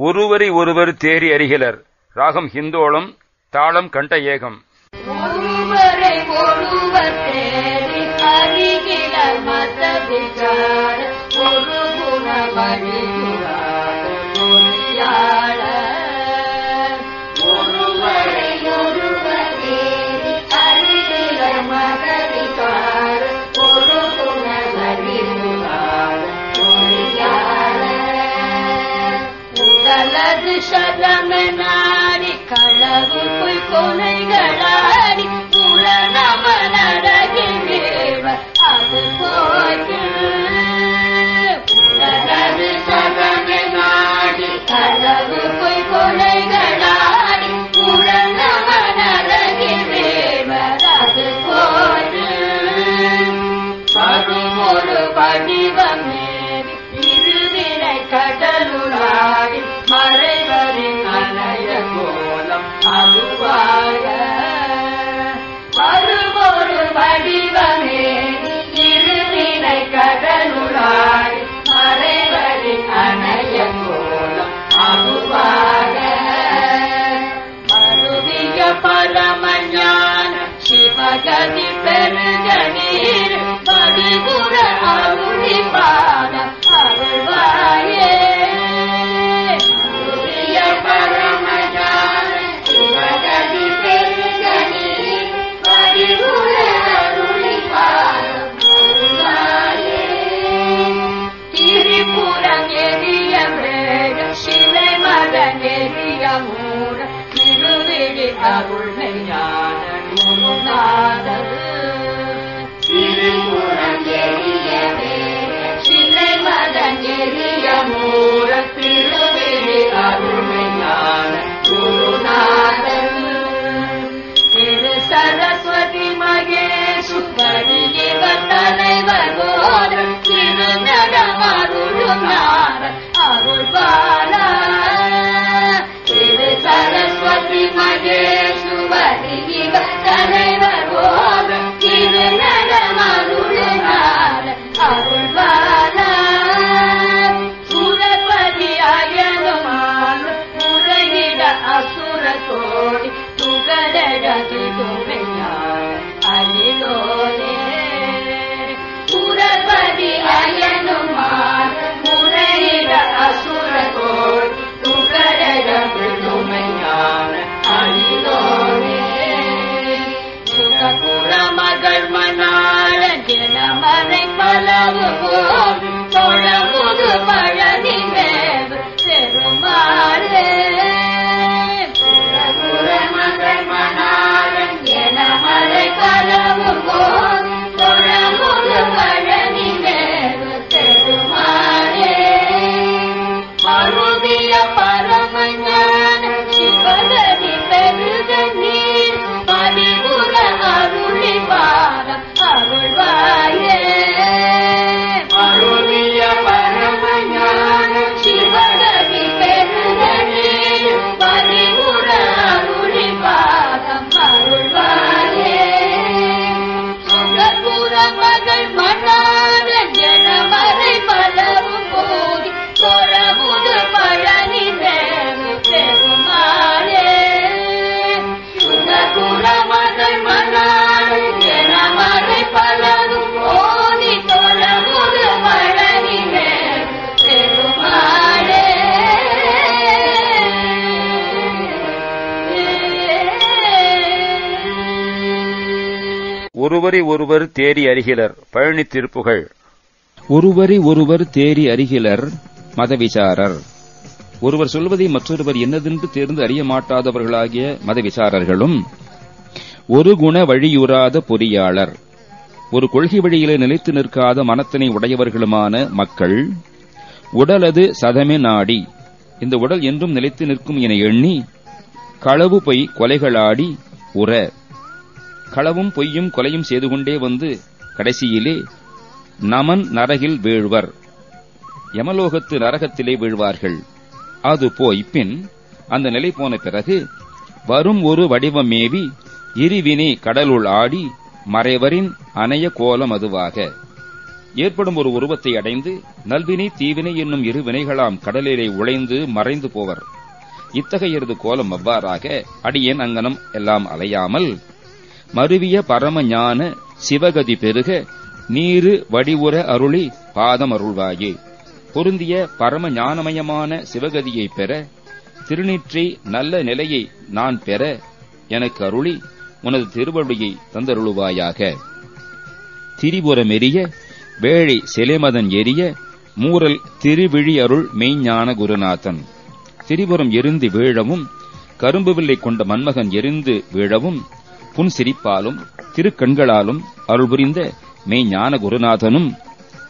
ஒருவரை ஒருவர் தேறி அறிகிலர் ராகம் ஹிந்தோளம் தாளம் கண்ட ஏகம். ஒருவரை களவு பொய் கொலைகளாடி அது சதமனாடி களவு பொய் கொலைகளாடி உலனமனடகின்ற அது போய்க்கு ஒரு வடிவமேறி கடலுளாடி மறைவரின் அலைய கோலம் அதுவாக மறுபொரு வடிவமேறி இருவினை மறைவரின் அணைய கோலம் அதுவாக மருவிய பரமஞான சிவகதி அருளுமாற ஒருவரை ஒருவர் தேறி அறிகிலர் பழனி திருப்புகள். ஒருவரை ஒருவர் தேறி அறிகிலர் மதவிசாரர். ஒருவர் சொல்வதை மற்றொருவர் என்னதென்று தேர்ந்து அறிய மாட்டாதவர்களாகிய மதவிசாரர்களும் ஒரு குண வழியுறாத பொறியாளர். ஒரு கொள்கை வழியிலே நிலைத்து நிற்காத மனத்தினை உடையவர்களுமான மக்கள் உடலது சதமே நாடி. இந்த உடல் என்றும் நிலைத்து நிற்கும் என எண்ணி களவு பொய் கொலைகளாடி உற. களவும் பொய்யும் கொலையும் செய்து கொண்டே வந்து கடைசியிலே நமன் நரகில் வீழ்வர். யமலோகத்து நரகத்திலே வீழ்வார்கள். அது போய் பின் அந்த நிலை போன பிறகு வரும் ஒரு வடிவமேவி இருவினை கடலுள் ஆடி மறைவரின் அணைய கோலம் அதுவாக. ஏற்படும் ஒரு உருவத்தை அடைந்து நல்வினை தீவினை என்னும் இரு வினைகளாம் கடலிலே உழைந்து மறைந்து போவர். இத்தகையது கோலம் அவ்வாறாக அடியேன் அங்கனம் எல்லாம் அலையாமல் மருவிய பரமஞான சிவகதி பெருக நீரு வடிவுற அருளி பாதம் அருள்வாயே பொருந்திய பரம ஞானமயமான சிவகதியை பெற திருநீற்றி நல்ல நிலையை நான் பெற எனக்கு அருளி உனது திருவடியை தந்தருளுவாயாக. திரிபுரமெரிய வேழை சிலைமதன் எரிய மூரல் திருவிழி அருள் மெய்ஞான குருநாதன். திரிபுரம் எரிந்து வீழவும் கரும்பு வில்லை கொண்ட மன்மகன் எரிந்து வீழவும் புன் சிரிப்பாலும் திருக்கண்களாலும் அருள் புரிந்த மெய்ஞான குருநாதனும்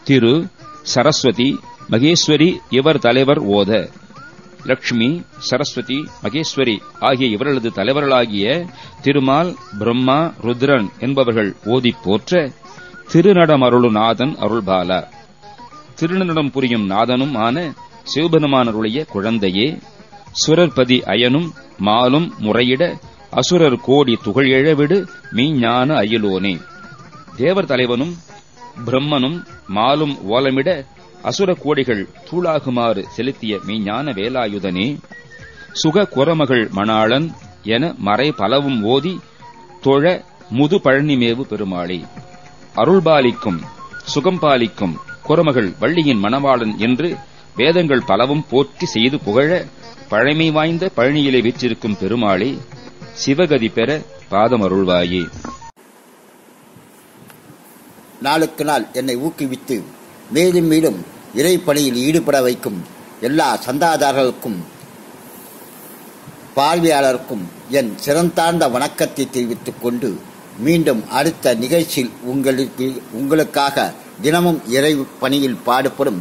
திரு சரஸ்வதி மகேஸ்வரி இவர் தலைவர் ஓத. லக்ஷ்மி சரஸ்வதி மகேஸ்வரி ஆகிய இவர்களது தலைவர்களாகிய திருமால் பிரம்மா ருத்ரன் என்பவர்கள் ஓதிப் போற்ற திருநடமருளுநாதன் அருள்பாலா. திருநடம் புரியும் நாதனும் ஆன சிவபெருமானருடைய குழந்தையே. சுரர்பதி அயனும் மாலும் முறையிட அசுரர் கோடி துகள் எழவிடு மீஞான அயிலோனே. தேவர் தலைவனும் பிரம்மனும் மாலும் ஓலமிட அசுர கோடிகள் தூளாகுமாறு செலுத்திய மெய்ஞான வேலாயுதனே. சுக குரமகள் மணாளன் என மறை பலவும் ஓதி தொழ முது பழனிமேவு பெருமாளே. அருள்பாலிக்கும் சுகம்பாலிக்கும் குரமகள் வள்ளியின் மணவாளன் என்று வேதங்கள் பலவும் போற்றி செய்து புகழ பழமை வாய்ந்த பழனியிலே வீற்றிருக்கும் பெருமாளே. சிவகதி பெற பாதம் அருள்வாயே நாளுக்கு நாள் என்னை ஊக்குவித்து மேலும் மேலும் இறை பணியில் ஈடுபட வைக்கும் எல்லா சந்தாதாரர்களுக்கும் பார்வையாளருக்கும் என் சிறந்தாழ்ந்த வணக்கத்தை தெரிவித்துக் கொண்டு மீண்டும் அடுத்த நிகழ்ச்சியில் உங்களுக்கு உங்களுக்காக தினமும் இறை பணியில் பாடுபடும்